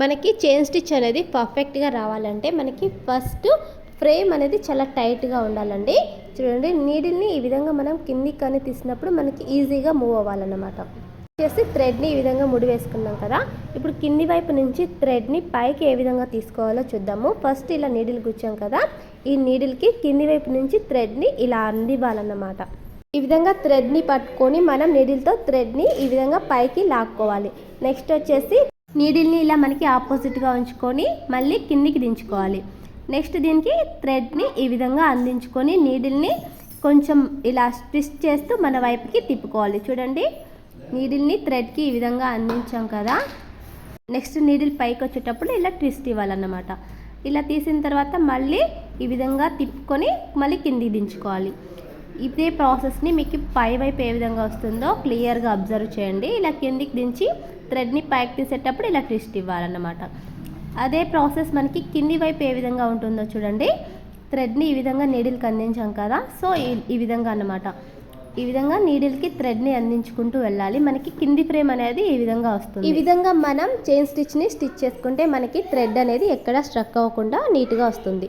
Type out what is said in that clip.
మనకి chain stitch అనేది పర్ఫెక్ట్గా రావాలంటే మనకి ఫస్ట్ ఫ్రేమ్ అనేది చాలా టైట్గా ఉండాలండి. చూడండి నీడిల్ని ఈ విధంగా మనం కిందికి కానీ తీసినప్పుడు మనకి ఈజీగా మూవ్ అవ్వాలన్నమాట. చేసి థ్రెడ్ని ఈ విధంగా ముడి వేసుకున్నాం కదా ఇప్పుడు కింది వైపు నుంచి థ్రెడ్ని పైకి ఏ విధంగా తీసుకోవాలో చూద్దాము. ఫస్ట్ ఇలా నీడిల్ గుచ్చాం కదా ఈ నీడిల్కి కింది వైపు నుంచి థ్రెడ్ని ఇలా అందివ్వాలన్నమాట. ఈ విధంగా థ్రెడ్ని పట్టుకొని మనం నీడిల్తో థ్రెడ్ని ఈ విధంగా పైకి లాక్కోవాలి. నెక్స్ట్ వచ్చేసి నీడిల్ని ఇలా మనకి ఆపోజిట్గా ఉంచుకొని మళ్ళీ కిందికి దించుకోవాలి. నెక్స్ట్ దీనికి థ్రెడ్ని ఈ విధంగా అందించుకొని నీడిల్ని కొంచెం ఇలా ట్విస్ట్ చేస్తూ మన వైపుకి తిప్పుకోవాలి. చూడండి నీడిల్ని థ్రెడ్కి ఈ విధంగా అందించాం కదా. నెక్స్ట్ నీడిల్ పైకి వచ్చేటప్పుడు ఇలా ట్విస్ట్ ఇవ్వాలన్నమాట. ఇలా తీసిన తర్వాత మళ్ళీ ఈ విధంగా తిప్పుకొని మళ్ళీ కిందికి దించుకోవాలి. ఇదే ప్రాసెస్ని మీకు పై వైపు ఏ విధంగా వస్తుందో క్లియర్గా అబ్జర్వ్ చేయండి. ఇలా కిందికి దించి థ్రెడ్ని పైకి తీసేటప్పుడు ఇలా ట్విస్ట్ ఇవ్వాలన్నమాట. అదే ప్రాసెస్ మనకి కింది వైపు ఏ విధంగా ఉంటుందో చూడండి. థ్రెడ్ని ఈ విధంగా నీడిల్కి అందించాం కదా సో ఈ- ఈ విధంగా అన్నమాట. ఈ విధంగా నీడిల్కి థ్రెడ్ని అందించుకుంటూ వెళ్ళాలి. మనకి కింది ఫ్రేమ్ అనేది ఈ విధంగా వస్తుంది. ఈ విధంగా మనం చైన్ స్టిచ్ని స్టిచ్ చేసుకుంటే మనకి థ్రెడ్ అనేది ఎక్కడ స్ట్రక్ అవ్వకుండా నీట్గా వస్తుంది.